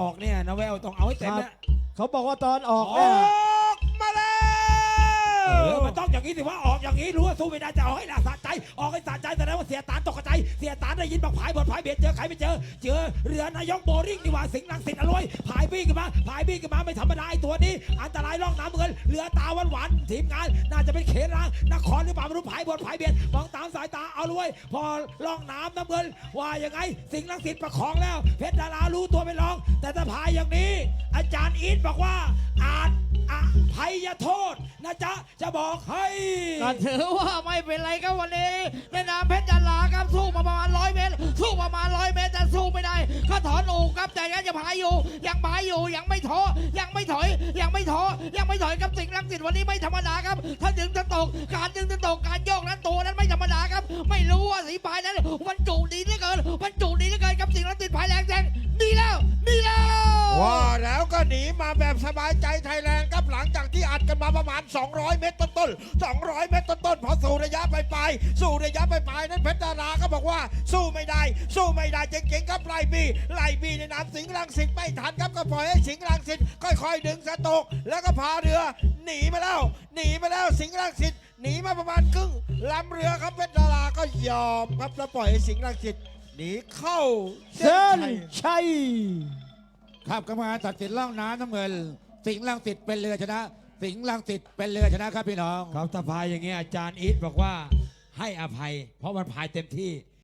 ออกเนี่ยนะแววต้องเอาให้เต็มครับนะ เขาบอกว่าตอนออกอเนี่ยอกมาแล้วเออมันต้องอย่างนี้สิว่าออกอย่างนี้รู้ว่าสู้ไม่ได้จะเอาให้ละสะใจ ออกให้สะใจแสดงว่าเสียตานตกใจ เสียตานได้ยินบอกผายบนผายเบียดเจอใครไม่เจอ เจอเรือนายกโบริ่งดีกว่าสิงห์ลังสิตอร่อยผายบี้ขึ้นมาผายบี้ขึ้นมาไม่ธรรมดาไอ้ตัวนี้ อันตรายล่องน้ำเงินเรือตาหวานหวานทีมงาน น่าจะเป็นเขรางนครหรือเปล่าไม่รู้ผายบนผายเบียดมองตามสายตาเอาเลยพอล่องน้ำน้ำเงินว่ายังไงสิงห์ลังสิตประคองแล้วเพชรดารารู้ตัวไม่ลอง แต่ถ้าพายอย่างนี้ อาจารย์อีทบอกว่าอา ภัยโทษนะจ๊ะจะบอกให้ก็ถือว่าไม่เป็นไรครับวันนี้ในนามเพชรจันลาครับสู้มาประมาณร้อยเมตร สู้ประมาณร้อยเมตรแต่สู้ไม่ได้ก็ถอนอูครับแต่ยังจะพายอยู่ ยังพายอยู่ยังไม่ท้อยังไม่ถอย ยังไม่ท้อยังไม่ถอยครับสิงห์ลังสิตวันนี้ไม่ธรรมดาครับถ้าดึงจะตกการดึงจะตกการโยกนั้นตัวนั้นไม่ธรรมดาครับ ไม่รู้ว่าสีพายนั้นมันจุดีเหลือเกินมันจุดีเหลือเกินครับสิงห์ลังสิตพายแรงแซงดีแล้วดีแล้วว่าแล้วก็หนีมาแบบสบายใจไทยแลนด์ ประมาณ 200 เมตรต้นๆ200 เมตรต้นๆพอสู่ระยะปลายๆสู่ระยะปลายๆนั้นเพชรดาราก็บอกว่าสู้ไม่ได้ สู้ไม่ได้เจ๋งๆครับไล่บีไล่บีในน้ำสิงห์รังสิตไม่ทันครับก็ปล่อยให้สิงห์รังสิตค่อยๆ ดึงสะตก แล้วก็พาเรือ หนีมาแล้วหนีมาแล้วสิงห์รังสิตหนีมาประมาณครึ่งลำเรือครับเพชรดาราก็ยอมครับแล้วปล่อยให้สิงห์รังสิตหนีเข้าเส้นชัยชัยครับกรรมการตัดสินล่องน้ำน้ำเงิน สิงห์ลังสิตเป็นเรือชนะ สิงห์ลังสิตเป็นเรือชนะครับพี่น้อง ครับถ้าพายอย่างเงี้ยอาจารย์อีทบอกว่าให้อภัย เพราะมันพายเต็มที่